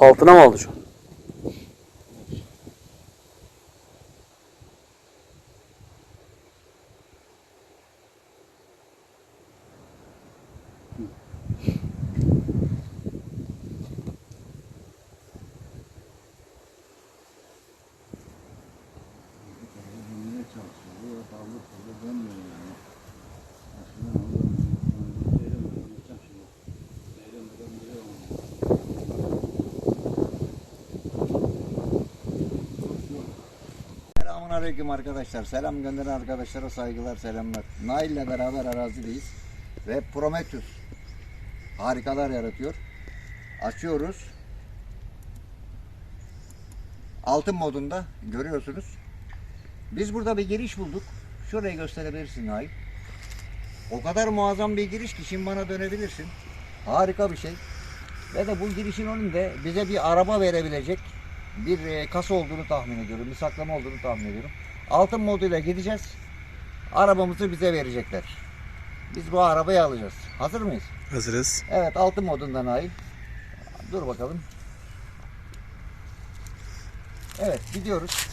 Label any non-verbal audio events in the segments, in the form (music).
Altına mı aldı şu an? Selamun Aleyküm arkadaşlar. Selam gönderen arkadaşlara saygılar, selamlar. Nail ile beraber arazideyiz. Ve Prometheus harikalar yaratıyor. Açıyoruz. Altın modunda görüyorsunuz. Biz burada bir giriş bulduk. Şurayı gösterebilirsin Nail. O kadar muazzam bir giriş ki şimdi bana dönebilirsin. Harika bir şey. Ve de bu girişin önünde bize bir araba verebilecek bir e, kasa olduğunu tahmin ediyorum. Bir saklama olduğunu tahmin ediyorum. Altın moduyla gideceğiz. Arabamızı bize verecekler. Biz bu arabayı alacağız. Hazır mıyız? Hazırız. Evet altın modundan Nail. Dur bakalım. Evet gidiyoruz.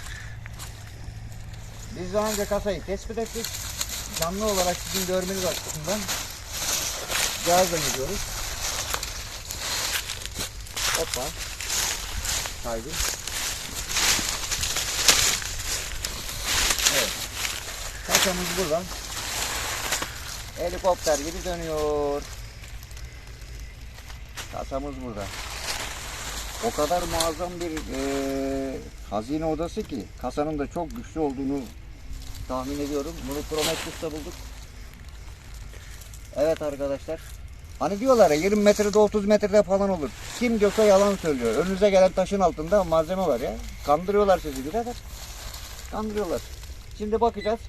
Biz daha önce kasayı tespit ettik. Canlı olarak sizin görmeniz açısından cihazla gidiyoruz. Hoppa. Kaydı. Evet. Kasamız buradan. Helikopter gibi dönüyor. Kasamız burada. O kadar muazzam bir eee, hazine odası ki kasanın da çok güçlü olduğunu tahmin ediyorum. Bunu Prometheus'ta bulduk. Evet arkadaşlar. Hani diyorlar ya 20 metrede 30 metrede falan olur. Kim diyorsa yalan söylüyor. Önünüze gelen taşın altında malzeme var ya. Kandırıyorlar sizi birader. Kandırıyorlar. Şimdi bakacağız.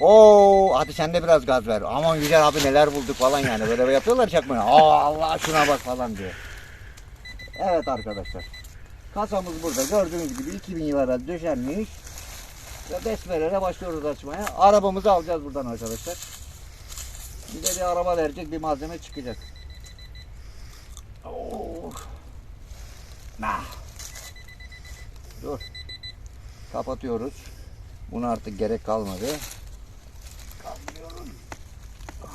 Oo, hadi sen de biraz gaz ver. Aman Yücel abi neler bulduk falan yani. Böyle yapıyorlar çakmaya. Aa Allah şuna bak falan diyor. Evet arkadaşlar. Kasamız burada. Gördüğünüz gibi 2000 yıllara döşenmiş. Ve besmelere başlıyoruz açmaya. Arabamızı alacağız buradan arkadaşlar. Bize bir araba verecek bir malzeme çıkacak. Oh. Nah. Dur. Kapatıyoruz. Buna artık gerek kalmadı. Kaldırıyorum.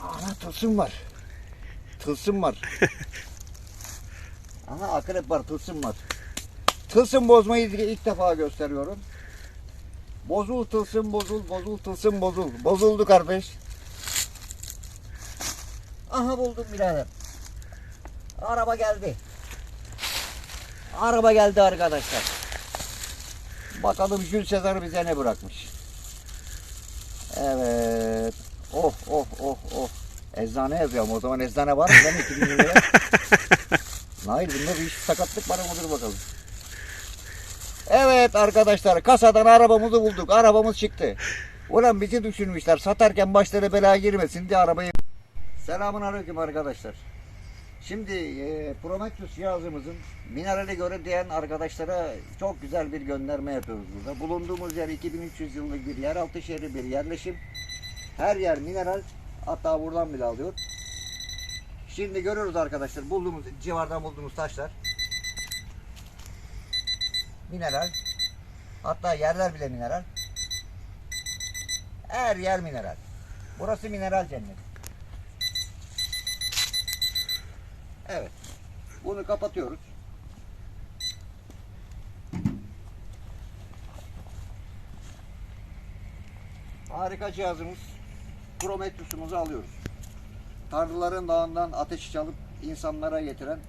Ana tılsım var. Tılsım var. (laughs) Aha akrep var, tılsım var. Tılsım bozmayı ilk defa gösteriyorum. Bozul tılsım bozul, bozul tılsım bozul. Bozuldu kardeş. Aha buldum birader. Araba geldi. Araba geldi arkadaşlar. Bakalım Jules Sezar bize ne bırakmış. Evet. Oh oh oh oh. Eczane yazıyorum. O zaman eczane var mı? Ben 2000 liraya. (laughs) Hayır bunda bir sakatlık var mıdır bakalım. Evet arkadaşlar kasadan arabamızı bulduk. Arabamız çıktı. Ulan bizi düşünmüşler. Satarken başları belaya girmesin diye arabayı... Selamun aleyküm arkadaşlar. Şimdi e, Prometheus cihazımızın minerale göre diyen arkadaşlara çok güzel bir gönderme yapıyoruz burada. Bulunduğumuz yer 2300 yıllık bir yeraltı şehri bir yerleşim. Her yer mineral. Hatta buradan bile alıyor. Şimdi görüyoruz arkadaşlar bulduğumuz civardan bulduğumuz taşlar. Mineral. Hatta yerler bile mineral. Her yer mineral. Burası mineral cennet. Evet. Bunu kapatıyoruz. Harika cihazımız. Prometheus'umuzu alıyoruz. Tanrıların dağından ateşi çalıp insanlara getiren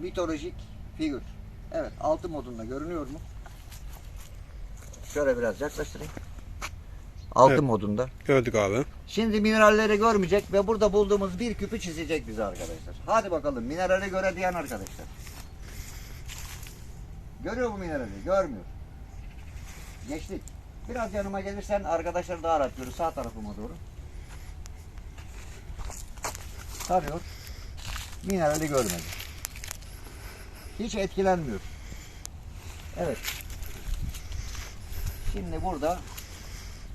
mitolojik figür. Evet, altı modunda görünüyor mu? Şöyle biraz yaklaştırayım. Altı Evet. modunda. Gördük abi. Şimdi mineralleri görmeyecek ve burada bulduğumuz bir küpü çizecek bize arkadaşlar. Hadi bakalım minerale göre diyen arkadaşlar. Görüyor mu minerali? Görmüyor. Geçtik. Biraz yanıma gelirsen arkadaşlar daha rahat görür. Sağ tarafıma doğru. Tarıyor. Minerali görmedi. Hiç etkilenmiyor. Evet. Şimdi burada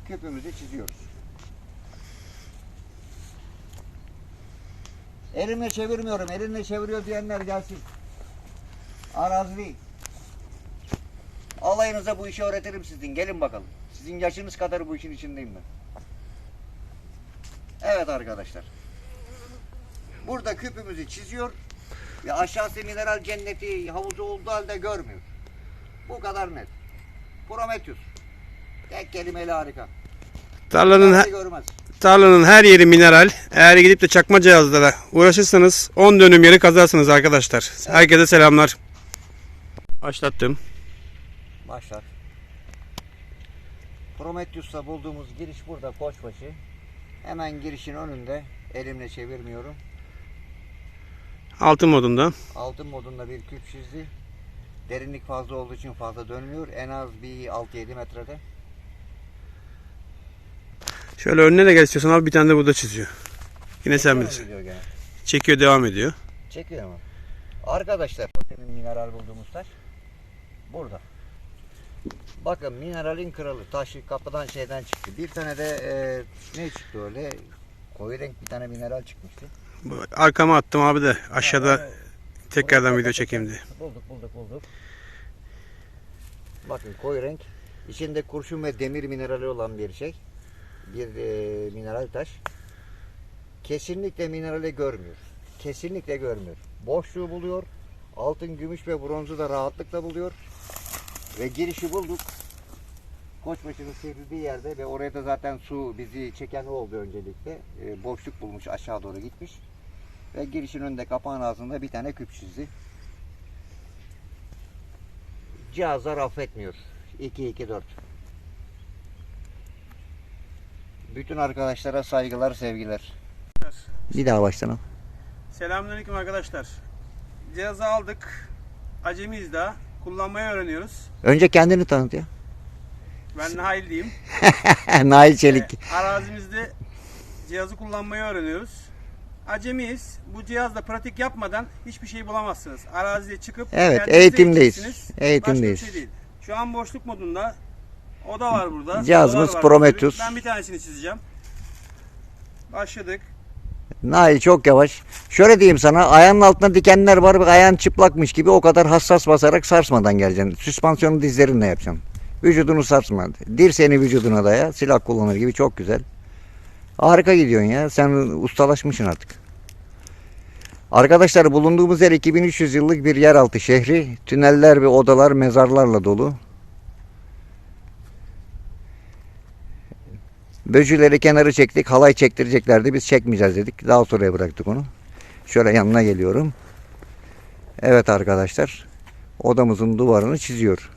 küpümüzü çiziyoruz. Elimle çevirmiyorum. Elinle çeviriyor diyenler gelsin. Arazi. Alayınıza bu işi öğretirim sizin. Gelin bakalım. Sizin yaşınız kadar bu işin içindeyim ben. Evet arkadaşlar. Burada küpümüzü çiziyor ve aşağısı mineral cenneti havuzu olduğu halde görmüyor. Bu kadar net. Prometheus. Tek kelimeyle harika. Tarlanın, Kimse he- görmez. tarlanın her yeri mineral. Eğer gidip de çakma cihazlara uğraşırsanız 10 dönüm yeri kazarsınız arkadaşlar. Herkese selamlar. Başlattım. Başlar. Prometheus'ta bulduğumuz giriş burada Koçbaşı. Hemen girişin önünde elimle çevirmiyorum. Altın modunda. Altın modunda bir küp çizdi. Derinlik fazla olduğu için fazla dönmüyor. En az bir 6-7 metrede. Şöyle önüne de gel istiyorsan al bir tane de burada çiziyor. Yine sen bilirsin. gene? Çekiyor devam ediyor. Çekiyor mu? Arkadaşlar demin mineral bulduğumuz taş burada. Bakın mineralin kralı taşı kapıdan şeyden çıktı. Bir tane de e, ne çıktı öyle? Koyu renk bir tane mineral çıkmıştı. Bu- Arkama attım abi de aşağıda Yani, tekrardan video çekeyim diye. Bulduk bulduk bulduk. Bakın koyu renk. İçinde kurşun ve demir minerali olan bir şey. Bir e, mineral taş. Kesinlikle minerali görmüyor. Kesinlikle görmüyor. Boşluğu buluyor. Altın, gümüş ve bronzu da rahatlıkla buluyor. Ve girişi bulduk. Koçbaşı'nın sivrildiği yerde ve oraya da zaten su bizi çeken oldu öncelikle. E, boşluk bulmuş aşağı doğru gitmiş. Ve girişin önünde kapağın ağzında bir tane küp çizdi. Cihazlar affetmiyor. 2-2-4. Bütün arkadaşlara saygılar, sevgiler. Bir daha baştan al. Selamünaleyküm arkadaşlar. Cihazı aldık. Acemiyiz daha. Kullanmayı öğreniyoruz. Önce kendini tanıt ya. Ben Nail diyeyim. (laughs) Nail Çelik. Ee, arazimizde cihazı kullanmayı öğreniyoruz. Acemiyiz. Bu cihazla pratik yapmadan hiçbir şey bulamazsınız. Araziye çıkıp Evet, kendiniz de eğitimdeyiz. Eğitimdeyiz. Başka bir şey değil. Şu an boşluk modunda. O da var burada. Cihazımız var Prometheus. Ben bir tanesini çizeceğim. Başladık. Nail çok yavaş. Şöyle diyeyim sana ayağının altında dikenler var ayağın çıplakmış gibi o kadar hassas basarak sarsmadan geleceksin. Süspansiyonu dizlerinle yapacaksın. Vücudunu sarsma. Dirseğini vücuduna daya. Silah kullanır gibi çok güzel. Harika gidiyorsun ya. Sen ustalaşmışsın artık. Arkadaşlar bulunduğumuz yer 2300 yıllık bir yeraltı şehri. Tüneller ve odalar mezarlarla dolu. Böcüleri kenarı çektik. Halay çektireceklerdi. Biz çekmeyeceğiz dedik. Daha sonraya bıraktık onu. Şöyle yanına geliyorum. Evet arkadaşlar. Odamızın duvarını çiziyor.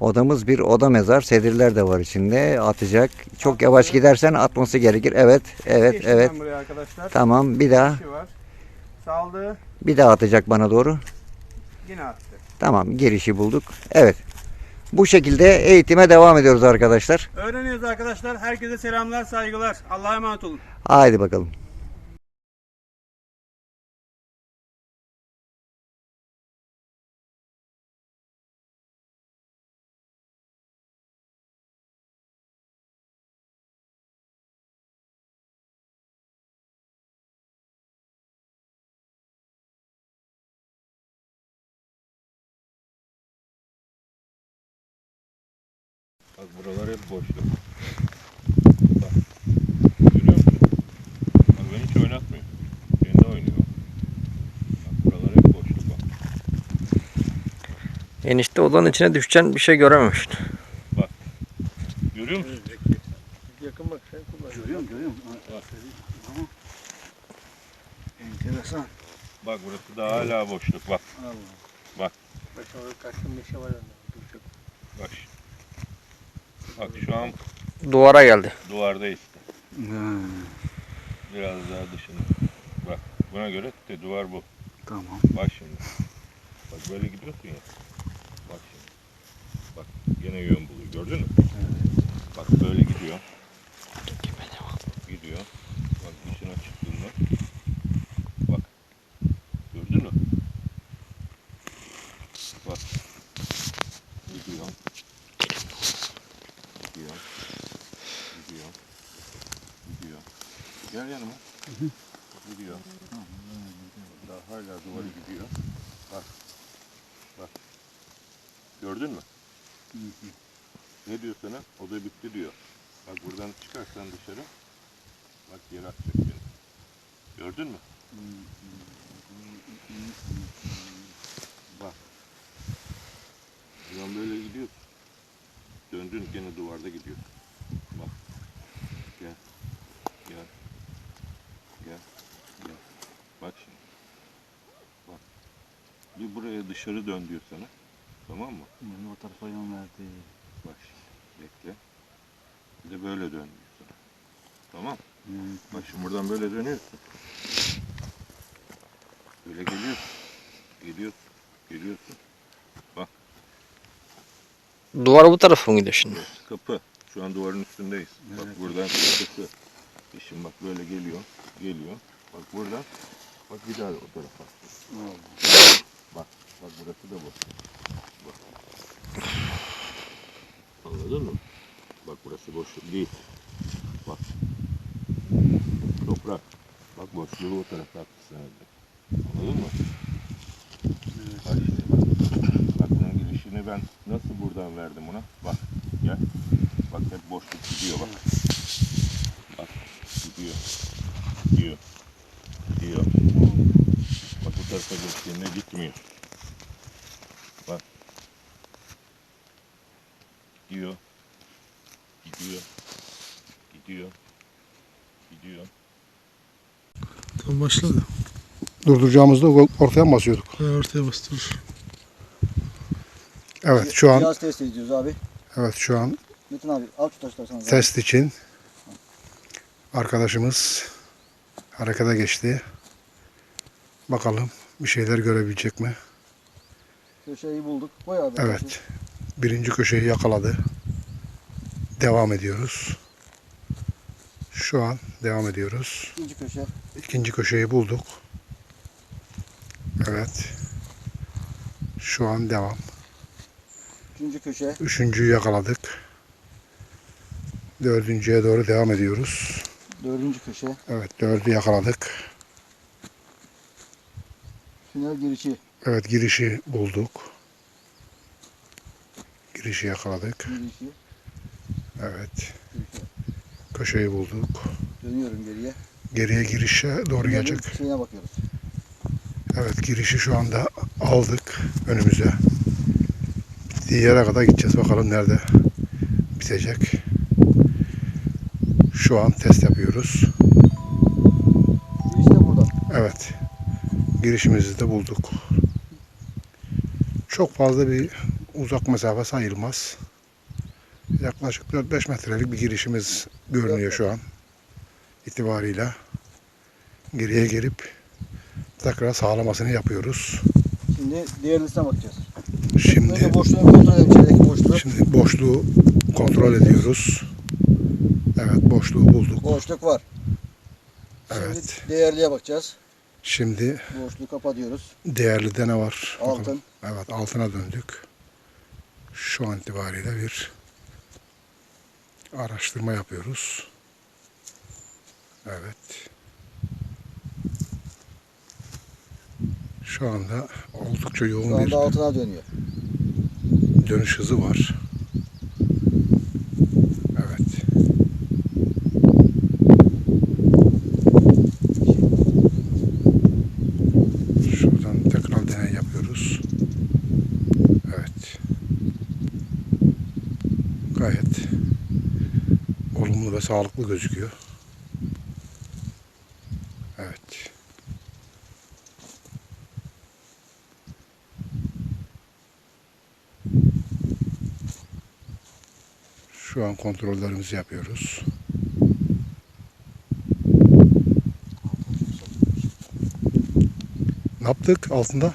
Odamız bir oda mezar. Sedirler de var içinde. Atacak. Çok yavaş gidersen atması gerekir. Evet. Evet. Evet. ben buraya arkadaşlar. Tamam. Bir daha. Saldı. Bir daha atacak bana doğru. Yine attı. Tamam. Girişi bulduk. Evet. Bu şekilde eğitime devam ediyoruz arkadaşlar. Öğreniyoruz arkadaşlar. Herkese selamlar, saygılar. Allah'a emanet olun. Haydi bakalım. Boşluk. Bak. Görüyor musun? Bak beni hiç oynatmıyor. Kendi oynuyor. Bak buralar hep boşluk bak. Enişte odanın içine düşeceksin bir şey görememiştin. Görüyor musun? Yakın bak sen kullan. Görüyorum görüyorum. Bak. Enteresan. Bak burası da hala boşluk. Bak. Allah. Bak orada kaçtım bir şey var. Bak. Bak şu an Duvara geldi. duvardayız. Ha, Biraz daha dışında. Bak. Buna göre de duvar bu. tamam. Bak şimdi. Bak böyle gidiyorsun ya. Bak şimdi. Bak gene yön buluyor. Gördün mü? Bak böyle gidiyor. Gidiyor. Bak dışına çıktığında. Bak. Gördün mü? Bak. Gidiyor. Gidiyor. Gidiyor. Gidiyor. Gel yanıma. Gidiyor. Daha hala duvarı gidiyor. Bak. Bak. Gördün mü? Ne diyor sana? O da bitti diyor. Bak buradan çıkarsan dışarı. Bak yere atacak seni. Gördün mü? Bak. Buradan böyle gidiyorsun. Döndün gene duvarda gidiyor. Bak. Gel. Gel. Gel. Gel. Bak şimdi. Bak. Bir buraya dışarı dön diyor sana. Tamam mı? o tarafa yön verdi. Bak şimdi. Bekle. Bir de böyle dön diyor sana. Tamam. Bak şimdi buradan böyle dönüyorsun. Böyle geliyorsun. Geliyorsun. Geliyorsun. Duvar bu tarafa mı gidiyor şimdi? Kapı. Şu an duvarın üstündeyiz. Bak buradan kapısı. E Şimdi bak böyle geliyor. Geliyor. Bak buradan. Bak bir daha o tarafa. Bak. Bak burası da boş. Bak. Anladın mı? Bak burası boşluk değil. Bak. Toprak. Bak boşluğu o tarafa attı da. Anladın mı? Bak şimdi bak. Bak bunun girişini ben nasıl buradan verdim ona? Bak gel. Bak hep boşluk gidiyor bak. Bak gidiyor. Gidiyor. Gidiyor. Tarafa geçtiğinde gitmiyor. Bak. Gidiyor. Gidiyor. Gidiyor. Gidiyor. Tam başladı. Durduracağımızda ortaya mı basıyorduk? Ha, ortaya bastırır. Evet şu an Cihaz test ediyoruz abi. evet şu an Metin abi al şu taşları sana. test için arkadaşımız harekete geçti. Bakalım bir şeyler görebilecek mi? Köşeyi bulduk. Koy abi. Evet. Birinci köşeyi yakaladı. Devam ediyoruz. Şu an devam ediyoruz. İkinci köşe. İkinci köşeyi bulduk. Evet. Şu an devam. Üçüncü köşe. Üçüncüyü yakaladık. Dördüncüye doğru devam ediyoruz. Dördüncü köşe. Evet dördü yakaladık. Tünel girişi. Evet girişi bulduk. Girişi yakaladık. Girişi. Evet. Köşe. Köşeyi bulduk. Dönüyorum geriye. Geriye girişe doğru Tünelin gelecek. Şeyine bakıyoruz. Evet girişi şu anda aldık önümüze. Bittiği yere kadar gideceğiz. Bakalım nerede bitecek. Şu an test yapıyoruz. Giriş de burada. Evet. Girişimizi de bulduk. Çok fazla bir uzak mesafe sayılmaz. Yaklaşık 4-5 metrelik bir girişimiz görünüyor şu an. itibariyle. Geriye gelip tekrar sağlamasını yapıyoruz. Şimdi diğerlisine bakacağız. Şimdi Önce boşluğunu kontrol edelim. boşluğu. şimdi boşluğu kontrol ediyoruz. Evet boşluğu bulduk. Boşluk var. Evet. Şimdi değerliye bakacağız. Şimdi Boşluğu kapatıyoruz. değerli ne var? Bakalım. Altın. Evet altına döndük. Şu an itibariyle bir araştırma yapıyoruz. Evet. Şu anda oldukça Şu yoğun bir anda altına dönüyor. dönüş hızı var. Evet. Şuradan tekrar deney yapıyoruz. Evet. Gayet olumlu ve sağlıklı gözüküyor. Evet. Şu an kontrollerimizi yapıyoruz. Ne yaptık altında?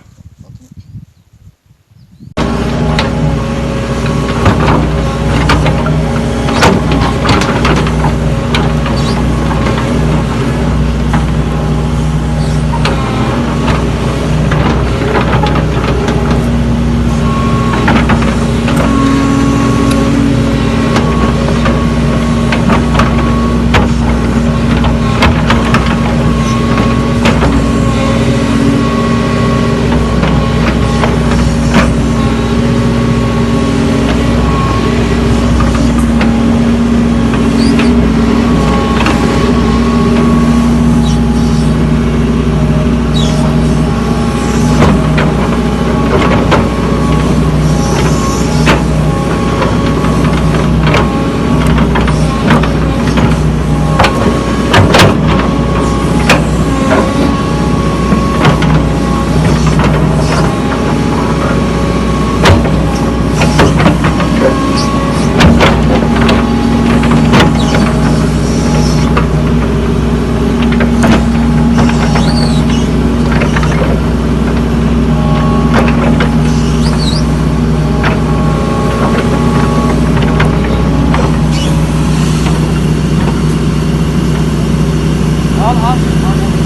up.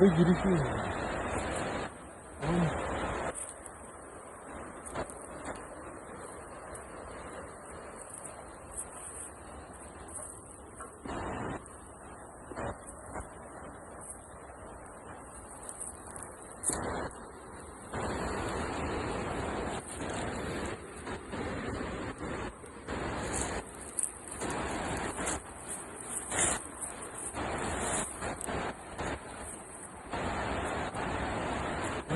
Burada girişi yok.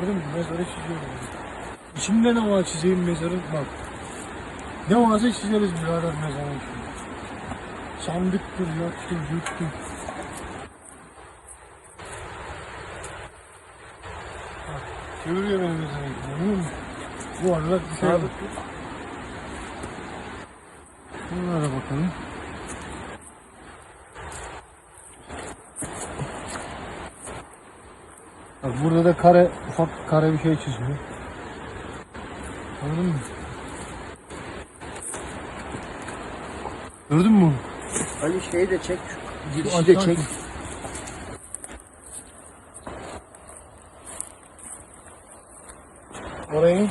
Gördün mü? Mezarı çiziyorum. İçinde ne var çizeyim mezarın? Bak. Ne varsa çizeriz birader mezarın içinde. Sandıktır, yaktır, yurttur. Bak. Çeviriyor beni mezarın mı? Bu arada bir şey var. Bunlara bakalım. Bak burada da kare, ufak kare bir şey çiziyor. Anladın mı? Gördün mü? onu? Ali şeyi de çek. Girişi de çek. Orayı in.